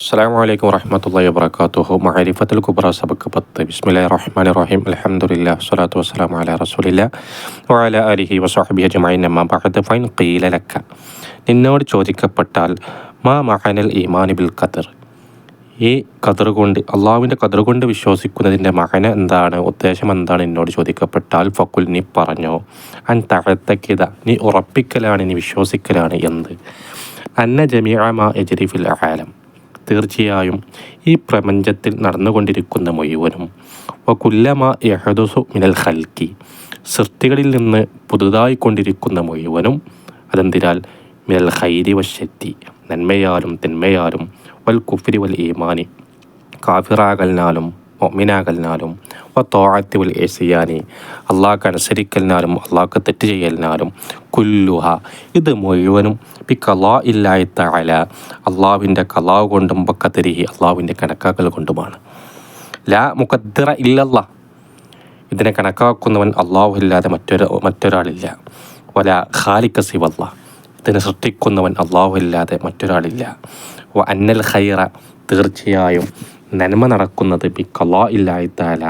അസ്സാം വലൈക്കും വറഹമത്തല്ലാ വാബർക്കാത്തുഹു മഹരിഫത്തുൽ കുബ്ര സബക്ക് പത്ത് ബിസ്മില്ലാ റഹ്മാൻ റഹീം അലഹമുല്ല സ്വലാത്തു വസ്സലാം അല റസൂലില്ല വാല അലിഹി വസാഹബി അജ്മൈൻ അമ്മ ബഹദ് ഫൈൻ ഖീല ലക്ക നിന്നോട് ചോദിക്കപ്പെട്ടാൽ മാ മഹനൽ ഈമാൻ ബിൽ ഖദർ? ഈ ഖദർ കൊണ്ട് അള്ളാഹുവിന്റെ ഖദർ കൊണ്ട് വിശ്വസിക്കുന്നതിന്റെ മഹന എന്താണ്? ഉദ്ദേശം എന്താണ്? എന്നോട് ചോദിക്കപ്പെട്ടാൽ ഫക്കുൽ നീ പറഞ്ഞോ. അൻ തഴത്തക്കിത നീ ഉറപ്പിക്കലാണ് നീ വിശ്വസിക്കലാണ് എന്ത്. അന്ന ജമീഅ മാ എജരിഫിൽ ആലം തീർച്ചയായും ഈ പ്രപഞ്ചത്തിൽ നടന്നുകൊണ്ടിരിക്കുന്ന മുഴുവനും. വകുല്ലമ യഹദുസു മിനൽ ഹൽക്കി സൃഷ്ടികളിൽ നിന്ന് പുതുതായി കൊണ്ടിരിക്കുന്ന മുഴുവനും അതെന്തിനാൽ മിനൽ ഹൈരി വശത്തി നന്മയാലും തിന്മയാലും വൽ കുഫിരി വൽ ഈമാനി. കാഫിറാകലിനാലും മൊമിനാകലിനാലും വ തോഴത്തി വൽ ഏസിയാനി അള്ളാഹ്ക്ക് അനുസരിക്കലിനാലും അള്ളാഹ്ക്ക് തെറ്റ് ചെയ്യലിനാലും കുല്ലുഹ ഇത് മുഴുവനും പി കലാ ഇല്ലായി തല അള്ളാഹുവിന്റെ കലാവ് കൊണ്ടും പക്കത്തിരിഹി അള്ളാഹുവിന്റെ കണക്കാക്കൽ കൊണ്ടുമാണ്. ലാ മുഖദ്ദിറ ഇല്ലല്ല. ഇതിനെ കണക്കാക്കുന്നവൻ അള്ളാഹു ഇല്ലാതെ മറ്റൊരു മറ്റൊരാളില്ല. വല ഖാലിക്ക സിവല്ല. ഇതിനെ സൃഷ്ടിക്കുന്നവൻ അള്ളാഹു ഇല്ലാതെ മറ്റൊരാളില്ല. അന്നൽ ഖൈറ തീർച്ചയായും നന്മ നടക്കുന്നത് ബി കലാ ഇല്ലായിത്താല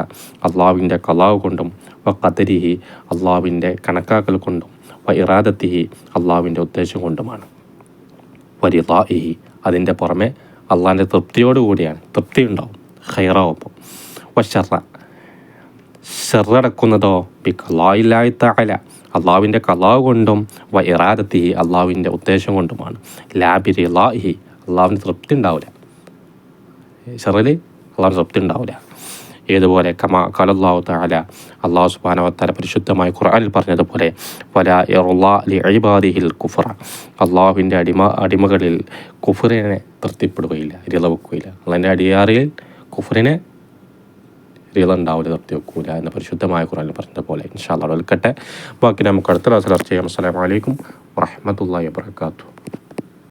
അള്ളാവിന്റെ കലാവ് കൊണ്ടും വ കദരിഹി അള്ളാവിന്റെ കണക്കാക്കൽ കൊണ്ടും വ ഇറാദത്തിഹി അള്ളാവിന്റെ ഉദ്ദേശം കൊണ്ടുമാണ്. വരിതാഇഹി അതിന്റെ പുറമെ അള്ളാഹിന്റെ തൃപ്തിയോടുകൂടിയാണ് തൃപ്തി ഉണ്ടാവും ഹൈറാവപ്പം വ ഷെറ ഷെറടക്കുന്നതോ ബി കലാ ഇല്ലായിത്താല അള്ളാവിന്റെ കലാവ് കൊണ്ടും വ ഇറാദത്തിഹി അള്ളാവിന്റെ ഉദ്ദേശം കൊണ്ടുമാണ്. ലാബിരി ലാ ഇഹി അള്ളാവിന്റെ തൃപ്തി ഉണ്ടാവില്ല. ഷെറിൽ അള്ളാഹു തൃപ്തി ഉണ്ടാവില്ല. ഏതുപോലെ കമാ കലല്ലാഹു താല അള്ളാഹു സുബാനവത്താല പരിശുദ്ധമായ ഖുർആനിൽ പറഞ്ഞതുപോലെ വല അഴിബാദിഹിൽ കുഫറ. അള്ളാഹുവിന്റെ അടിമ അടിമകളിൽ കുഫറിനെ തൃപ്തിപ്പെടുകയില്ല റിള വെക്കുകയില്ല. അള്ളാഹിന്റെ അടിയാറിൽ കുഫറിനെ റിള ഉണ്ടാവില്ല തൃപ്തി വെക്കൂല എന്ന പരിശുദ്ധമായ ഖുർആനിൽ പറഞ്ഞതുപോലെ. ഇൻഷാ ഇൻഷാല്ലാ വെൽക്കട്ടെ ബാക്കി നമുക്ക് അടുത്ത ക്ലാസ്സിൽ ചർച്ച ചെയ്യാം. അസ്സലാമലൈക്കും വറഹമത്തല്ലാ വാബർക്കാത്തു